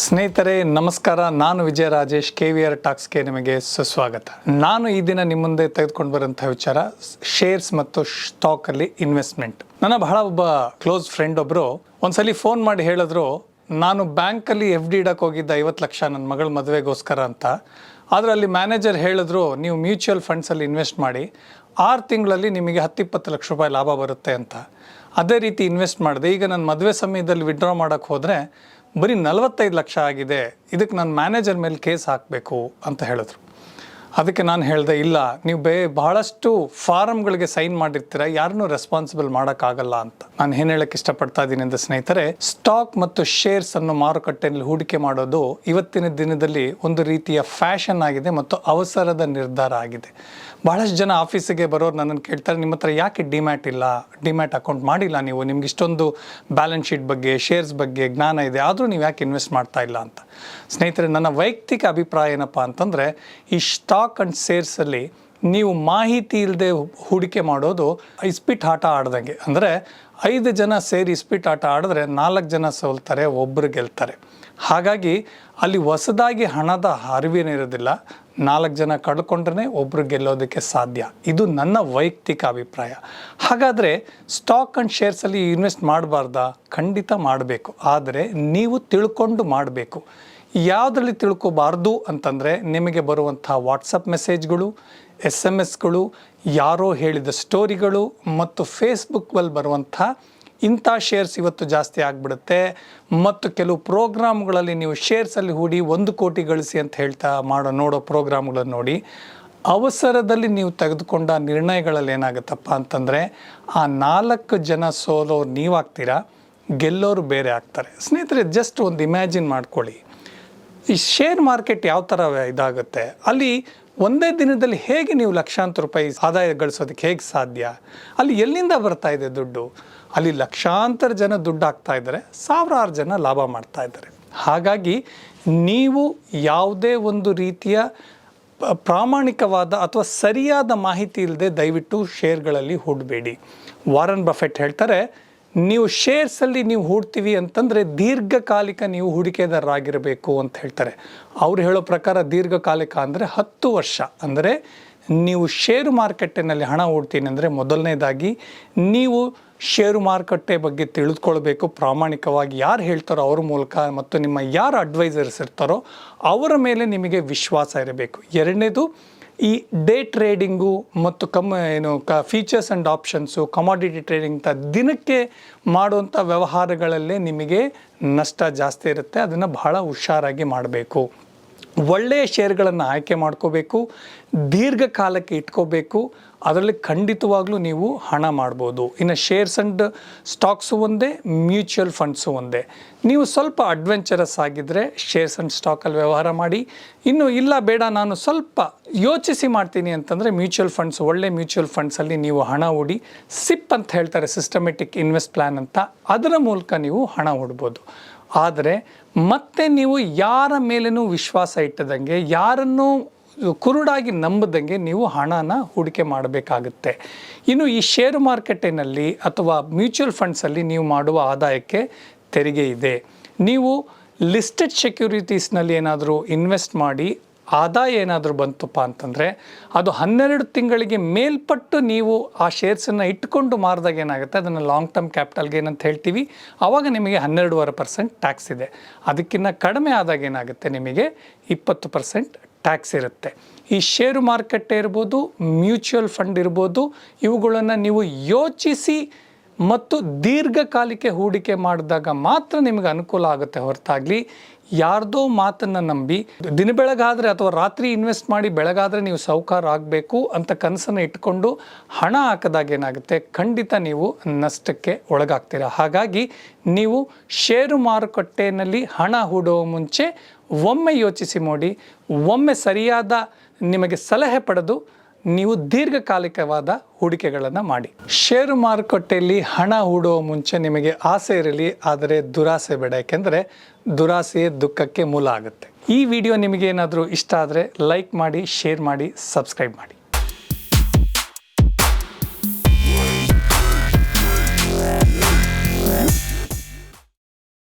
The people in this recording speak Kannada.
ಸ್ನೇಹಿತರೆ, ನಮಸ್ಕಾರ. ನಾನು Vijaya Rajesh K V R ಟಾಕ್ಸ್ಗೆ ನಿಮಗೆ ಸುಸ್ವಾಗತ. ನಾನು ಈ ದಿನ ನಿಮ್ಮ ಮುಂದೆ ತೆಗೆದುಕೊಂಡು ಬರುವಂತಹ ವಿಚಾರ ಶೇರ್ಸ್ ಮತ್ತು ಸ್ಟಾಕಲ್ಲಿ ಇನ್ವೆಸ್ಟ್ಮೆಂಟ್ ನನ್ನ ಬಹಳ ಒಬ್ಬ ಕ್ಲೋಸ್ ಫ್ರೆಂಡ್ ಒಬ್ಬರು ಒಂದ್ಸಲಿ ಫೋನ್ ಮಾಡಿ ಹೇಳಿದ್ರು, ನಾನು ಬ್ಯಾಂಕಲ್ಲಿ ಎಫ್ ಡಿ ಇಡಕ್ಕೆ ಹೋಗಿದ್ದ ಐವತ್ತು ಲಕ್ಷ ನನ್ನ ಮಗಳ ಮದುವೆಗೋಸ್ಕರ ಅಂತ. ಆದರೆ ಅಲ್ಲಿ ಮ್ಯಾನೇಜರ್ ಹೇಳಿದ್ರು, ನೀವು ಮ್ಯೂಚುವಲ್ ಫಂಡ್ಸಲ್ಲಿ ಇನ್ವೆಸ್ಟ್ ಮಾಡಿ, ಆರು ತಿಂಗಳಲ್ಲಿ ನಿಮಗೆ ಹತ್ತಿಪ್ಪತ್ತು ಲಕ್ಷ ರೂಪಾಯಿ ಲಾಭ ಬರುತ್ತೆ ಅಂತ. ಅದೇ ರೀತಿ ಇನ್ವೆಸ್ಟ್ ಮಾಡಿದೆ. ಈಗ ನನ್ನ ಮದುವೆ ಸಮಯದಲ್ಲಿ ವಿಡ್ರಾ ಮಾಡೋಕ್ಕೆ ಹೋದರೆ ಬರೀ ನಲವತ್ತೈದು ಲಕ್ಷ ಆಗಿದೆ, ಇದಕ್ಕೆ ನಾನು ಮ್ಯಾನೇಜರ್ ಮೇಲೆ ಕೇಸ್ ಹಾಕಬೇಕು ಅಂತ ಹೇಳಿದ್ರು. ಅದಕ್ಕೆ ನಾನು ಹೇಳಿದೆ, ಇಲ್ಲ, ನೀವು ಬೇ, ಬಹಳಷ್ಟು ಫಾರಮ್ಗಳಿಗೆ ಸೈನ್ ಮಾಡಿರ್ತೀರ, ಯಾರನ್ನೂ ರೆಸ್ಪಾನ್ಸಿಬಲ್ ಮಾಡೋಕ್ಕಾಗಲ್ಲ ಅಂತ. ನಾನು ಏನು ಹೇಳಕ್ಕೆ ಇಷ್ಟಪಡ್ತಾ ಇದ್ದೀನಿ ಅಂತ ಸ್ನೇಹಿತರೆ ಸ್ಟಾಕ್ ಮತ್ತು ಶೇರ್ಸ್ ಅನ್ನು ಮಾರುಕಟ್ಟೆಯಲ್ಲಿ ಹೂಡಿಕೆ ಮಾಡೋದು ಇವತ್ತಿನ ದಿನದಲ್ಲಿ ಒಂದು ರೀತಿಯ ಫ್ಯಾಷನ್ ಆಗಿದೆ ಮತ್ತು ಅವಸರದ ನಿರ್ಧಾರ ಆಗಿದೆ. ಬಹಳಷ್ಟು ಜನ ಆಫೀಸಿಗೆ ಬರೋರು ನನ್ನನ್ನು ಕೇಳ್ತಾರೆ, ನಿಮ್ಮ ಹತ್ರ ಯಾಕೆ ಡಿಮ್ಯಾಟ್ ಇಲ್ಲ? ಡಿಮ್ಯಾಟ್ ಅಕೌಂಟ್ ಮಾಡಿಲ್ಲ ನೀವು? ನಿಮ್ಗೆ ಇಷ್ಟೊಂದು ಬ್ಯಾಲೆನ್ಸ್ ಶೀಟ್ ಬಗ್ಗೆ, ಶೇರ್ಸ್ ಬಗ್ಗೆ ಜ್ಞಾನ ಇದೆ, ಆದರೂ ನೀವು ಯಾಕೆ ಇನ್ವೆಸ್ಟ್ ಮಾಡ್ತಾ ಇಲ್ಲ ಅಂತ? ಸ್ನೇಹಿತರೆ, ನನ್ನ ವೈಯಕ್ತಿಕ ಅಭಿಪ್ರಾಯ ಏನಪ್ಪ ಅಂತಂದರೆ, ಈ ಸ್ಟಾಕ್ ಆ್ಯಂಡ್ ಶೇರ್ಸಲ್ಲಿ ನೀವು ಮಾಹಿತಿ ಇಲ್ಲದೆ ಹೂಡಿಕೆ ಮಾಡೋದು ಇಸ್ಪಿಟ್ ಆಟ ಆಡ್ದಂಗೆ. ಅಂದರೆ ಐದು ಜನ ಸೇರಿ ಇಸ್ಪಿಟ್ ಆಟ ಆಡಿದ್ರೆ ನಾಲ್ಕು ಜನ ಸೋಲ್ತಾರೆ ಒಬ್ಬರು ಗೆಲ್ತಾರೆ. ಹಾಗಾಗಿ ಅಲ್ಲಿ ಹೊಸದಾಗಿ ಹಣದ ಅರಿವೇನಿರೋದಿಲ್ಲ ನಾಲ್ಕು ಜನ ಕಳ್ಕೊಂಡ್ರೆ ಒಬ್ರು ಗೆಲ್ಲೋದಕ್ಕೆ ಸಾಧ್ಯ. ಇದು ನನ್ನ ವೈಯಕ್ತಿಕ ಅಭಿಪ್ರಾಯ. ಹಾಗಾದರೆ ಸ್ಟಾಕ್ ಆ್ಯಂಡ್ ಶೇರ್ಸಲ್ಲಿ ಇನ್ವೆಸ್ಟ್ ಮಾಡಬಾರ್ದಾ? ಖಂಡಿತ ಮಾಡಬೇಕು. ಆದರೆ ನೀವು ತಿಳ್ಕೊಂಡು ಮಾಡಬೇಕು. ಯಾವುದರಲ್ಲಿ ತಿಳ್ಕೊಬಾರ್ದು ಅಂತಂದರೆ ನಿಮಗೆ ಬರುವಂಥ ವಾಟ್ಸಪ್ ಮೆಸೇಜ್ಗಳು ಎಸ್ ಎಂ ಎಸ್ಗಳು ಯಾರೋ ಹೇಳಿದ ಸ್ಟೋರಿಗಳು ಮತ್ತು ಫೇಸ್ಬುಕ್ಕಲ್ಲಿ ಬರುವಂಥ ಇಂಥ ಶೇರ್ಸ್ ಇವತ್ತು ಜಾಸ್ತಿ ಆಗಿಬಿಡುತ್ತೆ. ಮತ್ತು ಕೆಲವು ಪ್ರೋಗ್ರಾಮ್ಗಳಲ್ಲಿ ನೀವು ಶೇರ್ಸಲ್ಲಿ ಹೂಡಿ ಒಂದು ಕೋಟಿ ಗಳಿಸಿ ಅಂತ ಹೇಳ್ತಾ ಮಾಡೋ, ನೋಡೋ ಪ್ರೋಗ್ರಾಮ್ಗಳನ್ನು ನೋಡಿ, ಅವಸರದಲ್ಲಿ ನೀವು ತೆಗೆದುಕೊಂಡ ನಿರ್ಣಯಗಳಲ್ಲಿ ಏನಾಗುತ್ತಪ್ಪ ಅಂತಂದರೆ, ಆ ನಾಲ್ಕು ಜನ ಸೋಲೋರು ನೀವಾಗ್ತೀರಾ? ಗೆಲ್ಲೋರು ಬೇರೆ ಆಗ್ತಾರೆ. ಸ್ನೇಹಿತರೆ ಜಸ್ಟ್ ಒಂದು ಇಮ್ಯಾಜಿನ್ ಮಾಡ್ಕೊಳ್ಳಿ. ಈ ಶೇರ್ ಮಾರ್ಕೆಟ್ ಯಾವ ಥರ ಇದಾಗುತ್ತೆ? ಅಲ್ಲಿ ಒಂದೇ ದಿನದಲ್ಲಿ ಹೇಗೆ ನೀವು ಲಕ್ಷಾಂತರ ರೂಪಾಯಿ ಆದಾಯ ಗಳಿಸೋದಕ್ಕೆ ಹೇಗೆ ಸಾಧ್ಯ? ಅಲ್ಲಿ ಎಲ್ಲಿಂದ ಬರ್ತಾ ಇದೆ ದುಡ್ಡು? ಅಲ್ಲಿ ಲಕ್ಷಾಂತರ ಜನ ದುಡ್ಡು ಹಾಕ್ತಾ ಇದ್ದಾರೆ, ಸಾವಿರಾರು ಜನ ಲಾಭ ಮಾಡ್ತಾ ಇದ್ದಾರೆ. ಹಾಗಾಗಿ ನೀವು ಯಾವುದೇ ಒಂದು ರೀತಿಯ ಪ್ರಾಮಾಣಿಕವಾದ ಅಥವಾ ಸರಿಯಾದ ಮಾಹಿತಿ ಇಲ್ಲದೆ ದಯವಿಟ್ಟು ಶೇರ್ಗಳಲ್ಲಿ ಹೂಡಬೇಡಿ. ವಾರನ್ ಬಫೆಟ್ ಹೇಳ್ತಾರೆ ನೀವು ಶೇರ್ಸಲ್ಲಿ ನೀವು ಹೂಡ್ತೀವಿ ಅಂತಂದರೆ ದೀರ್ಘಕಾಲಿಕ ನೀವು ಹೂಡಿಕೆದಾರರಾಗಿರಬೇಕು ಅಂತ ಹೇಳ್ತಾರೆ. ಅವ್ರು ಹೇಳೋ ಪ್ರಕಾರ ದೀರ್ಘಕಾಲಿಕ ಅಂದರೆ ಹತ್ತು ವರ್ಷ. ಅಂದರೆ ನೀವು ಶೇರು ಮಾರುಕಟ್ಟೆನಲ್ಲಿ ಹಣ ಹೂಡ್ತೀನಿ ಅಂದರೆ ಮೊದಲನೇದಾಗಿ ನೀವು ಷೇರು ಮಾರುಕಟ್ಟೆ ಬಗ್ಗೆ ತಿಳಿದುಕೊಳ್ಬೇಕು. ಪ್ರಾಮಾಣಿಕವಾಗಿ ಯಾರು ಹೇಳ್ತಾರೋ ಅವ್ರ ಮೂಲಕ ಮತ್ತು ನಿಮ್ಮ ಯಾರು ಅಡ್ವೈಸರ್ಸ್ ಇರ್ತಾರೋ ಅವರ ಮೇಲೆ ನಿಮಗೆ ವಿಶ್ವಾಸ ಇರಬೇಕು. ಎರಡನೇದು ಈ ಡೇ ಟ್ರೇಡಿಂಗು ಮತ್ತು ಕಮ್, ಏನು, ಕ features and options commodity trading ತ ದಿನಕ್ಕೆ ಮಾಡುವಂಥ ವ್ಯವಹಾರಗಳಲ್ಲೇ ನಿಮಗೆ ನಷ್ಟ ಜಾಸ್ತಿ ಇರುತ್ತೆ. ಅದನ್ನು ಬಹಳ ಹುಷಾರಾಗಿ ಮಾಡಬೇಕು. ಒಳ್ಳೆಯ ಶೇರ್ಗಳನ್ನು ಆಯ್ಕೆ ಮಾಡ್ಕೋಬೇಕು, ದೀರ್ಘಕಾಲಕ್ಕೆ ಇಟ್ಕೋಬೇಕು, ಅದರಲ್ಲಿ ಖಂಡಿತವಾಗ್ಲೂ ನೀವು ಹಣ ಮಾಡ್ಬೋದು. ಇನ್ನು ಶೇರ್ಸ್ ಆ್ಯಂಡ್ ಸ್ಟಾಕ್ಸು ಒಂದೇ ಮ್ಯೂಚುವಲ್ ಫಂಡ್ಸು ಒಂದೇ. ನೀವು ಸ್ವಲ್ಪ ಅಡ್ವೆಂಚರಸ್ ಆಗಿದ್ದರೆ ಶೇರ್ಸ್ ಆ್ಯಂಡ್ ಸ್ಟಾಕಲ್ಲಿ ವ್ಯವಹಾರ ಮಾಡಿ. ಇನ್ನು ಇಲ್ಲ ಬೇಡ, ನಾನು ಸ್ವಲ್ಪ ಯೋಚಿಸಿ ಮಾಡ್ತೀನಿ ಅಂತಂದರೆ ಮ್ಯೂಚುವಲ್ ಫಂಡ್ಸ್ ಒಳ್ಳೆ ಮ್ಯೂಚುವಲ್ ಫಂಡ್ಸಲ್ಲಿ ನೀವು ಹಣ ಹೂಡಿ ಸಿಪ್ ಅಂತ ಹೇಳ್ತಾರೆ ಸಿಸ್ಟಮೆಟಿಕ್ ಇನ್ವೆಸ್ಟ್ ಪ್ಲ್ಯಾನ್ ಅಂತ. ಅದರ ಮೂಲಕ ನೀವು ಹಣ ಹೂಡ್ಬೋದು. ಆದರೆ ಮತ್ತೆ ನೀವು ಯಾರ ಮೇಲೂ ವಿಶ್ವಾಸ ಇಟ್ಟದಂಗೆ, ಯಾರನ್ನು ಕುರುಡಾಗಿ ನಂಬದಂಗೆ ನೀವು ಹಣನ ಹೂಡಿಕೆ ಮಾಡಬೇಕಾಗುತ್ತೆ. ಇನ್ನು ಈ ಶೇರು ಮಾರುಕಟ್ಟೆನಲ್ಲಿ ಅಥವಾ ಮ್ಯೂಚುವಲ್ ಫಂಡ್ಸಲ್ಲಿ ನೀವು ಮಾಡುವ ಆದಾಯಕ್ಕೆ ತೆರಿಗೆ ಇದೆ. ನೀವು ಲಿಸ್ಟೆಡ್ ಸೆಕ್ಯೂರಿಟೀಸ್ನಲ್ಲಿ ಏನಾದರೂ ಇನ್ವೆಸ್ಟ್ ಮಾಡಿ ಆದಾಯ ಏನಾದರೂ ಬಂತಪ್ಪ ಅಂತಂದರೆ, ಅದು ಹನ್ನೆರಡು ತಿಂಗಳಿಗೆ ಮೇಲ್ಪಟ್ಟು ನೀವು ಆ ಶೇರ್ಸನ್ನು ಇಟ್ಕೊಂಡು ಮಾರಿದಾಗ ಏನಾಗುತ್ತೆ, ಅದನ್ನು ಲಾಂಗ್ ಟರ್ಮ್ ಕ್ಯಾಪಿಟಲ್ಗೆ ಏನಂತ ಹೇಳ್ತೀವಿ. ಆವಾಗ ನಿಮಗೆ ಹನ್ನೆರಡೂವರೆ ಪರ್ಸೆಂಟ್ ಟ್ಯಾಕ್ಸ್ ಇದೆ. ಅದಕ್ಕಿಂತ ಕಡಿಮೆ ಆದಾಗ ಏನಾಗುತ್ತೆ ನಿಮಗೆ ಇಪ್ಪತ್ತು ಪರ್ಸೆಂಟ್ ಟ್ಯಾಕ್ಸ್ ಇರುತ್ತೆ. ಈ ಷೇರು ಮಾರುಕಟ್ಟೆ ಇರ್ಬೋದು ಮ್ಯೂಚುವಲ್ ಫಂಡ್ ಇರ್ಬೋದು, ಇವುಗಳನ್ನು ನೀವು ಯೋಚಿಸಿ ಮತ್ತು ದೀರ್ಘಕಾಲಿಕೆ ಹೂಡಿಕೆ ಮಾಡಿದಾಗ ಮಾತ್ರ ನಿಮಗೆ ಅನುಕೂಲ ಆಗುತ್ತೆ ಹೊರತಾಗಲಿ. ಯಾರ್ದೋ ಮಾತನ್ನು ನಂಬಿ, ದಿನ ಬೆಳಗಾದರೆ ಅಥವಾ ರಾತ್ರಿ ಇನ್ವೆಸ್ಟ್ ಮಾಡಿ ಬೆಳಗಾದರೆ ನೀವು ಸಾಹುಕಾರ ಆಗಬೇಕು ಅಂತ ಕನಸನ್ನು ಇಟ್ಕೊಂಡು ಹಣ ಹಾಕಿದಾಗ ಏನಾಗುತ್ತೆ? ಖಂಡಿತ ನೀವು ನಷ್ಟಕ್ಕೆ ಒಳಗಾಗ್ತೀರ? ಹಾಗಾಗಿ ನೀವು ಷೇರು ಮಾರುಕಟ್ಟೆಯಲ್ಲಿ ಹಣ ಹೂಡುವ ಮುಂಚೆ ಒಮ್ಮೆ ಯೋಚಿಸಿ ನೋಡಿ, ಒಮ್ಮೆ ಸರಿಯಾದ ನಿಮಗೆ ಸಲಹೆ ಪಡೆದು ನೀವು ದೀರ್ಘಕಾಲಿಕವಾದ ಹೂಡಿಕೆಗಳನ್ನು ಮಾಡಿ. ಷೇರು ಮಾರುಕಟ್ಟೆಯಲ್ಲಿ ಹಣ ಹೂಡುವ ಮುಂಚೆ ನಿಮಗೆ ಆಸೆ ಇರಲಿ, ಆದರೆ ದುರಾಸೆ ಬೇಡ. ಯಾಕೆಂದರೆ ದುರಾಸೆಯೇ ದುಃಖಕ್ಕೆ ಮೂಲ ಆಗುತ್ತೆ. ಈ ವಿಡಿಯೋ ನಿಮಗೇನಾದರೂ ಇಷ್ಟ ಆದರೆ ಲೈಕ್ ಮಾಡಿ, ಶೇರ್ ಮಾಡಿ, ಸಬ್ಸ್ಕ್ರೈಬ್ ಮಾಡಿ.